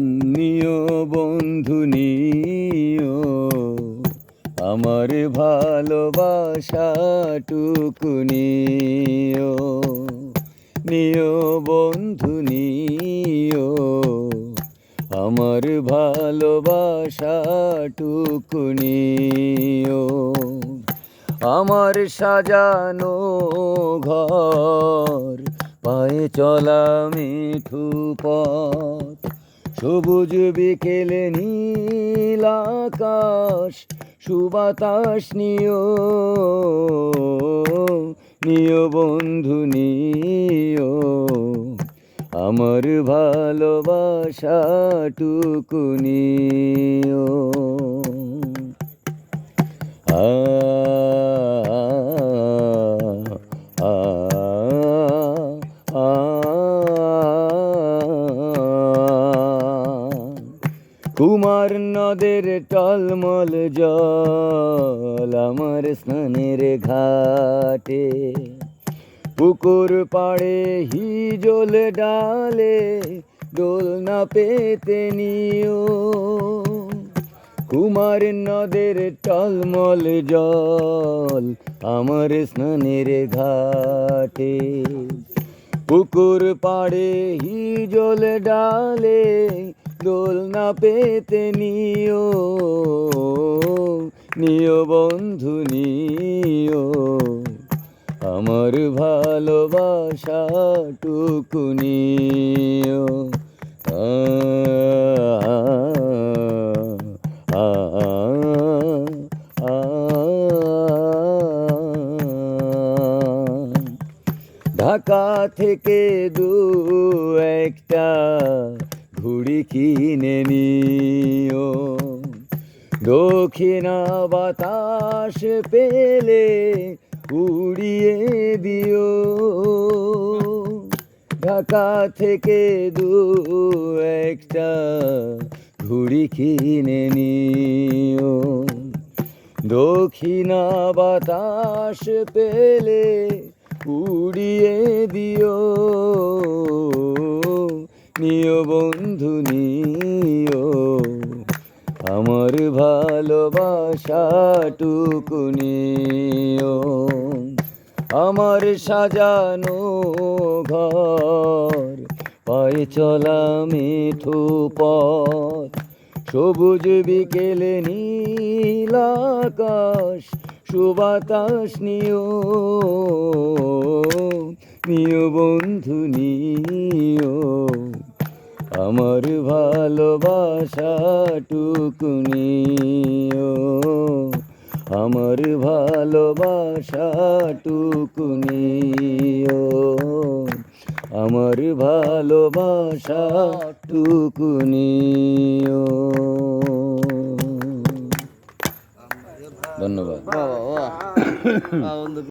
নিও বন্ধু, নিও। আমার ভালোবাসাটুকু নিও। নিও বন্ধু, নিও। আমার ভালোবাসাটুকু নিও। আমার সাজানো ঘর, পায়ে চলা মিঠু পথ। সবুজ বিকেলে নীল আকাশ সুবাতাস নিও নিও বন্ধু নিও। আমার ভালোবাসাটুকু নিও। আ কুমার নদের টলমল জল আমার স্নানের ঘাটে। পুকুর পাড়ে হিজল ডালে দোল না পেতে নিও। কুমার নদের টলমল জল আমার স্নানের ঘাটে। পুকুর পাড়ে হিজল ডালে দোল না পেতে নিও নিও বন্ধু, নিও। আমার ভালোবাসাটুকু নিও। আ আ আ। ঢাকা থেকে দু একটা ঘুড়ি কিনে নিও। দক্ষিণা বাতাস পেলে উড়িয়ে দিও। ঢাকা থেকে দু একটা ঘুড়ি কিনে নিও। দক্ষিণা বাতাস পেলে উড়িয়ে দিও। নিও বন্ধু, নিও। আমার ভালোবাসাটুকু নিও। আমার সাজানো ঘর, পায়ে চলা মিঠু পথ। সবুজ বিকেলে নীল আকাশ, সুবাতাস নিও। নিও বন্ধু, নিও। আমার ভালোবাসাটুকু নিও আমার ভালোবাসাটুকু নিও আমার ভালোবাসাটুকু নিও ধন্যবাদ। বাবা বাবা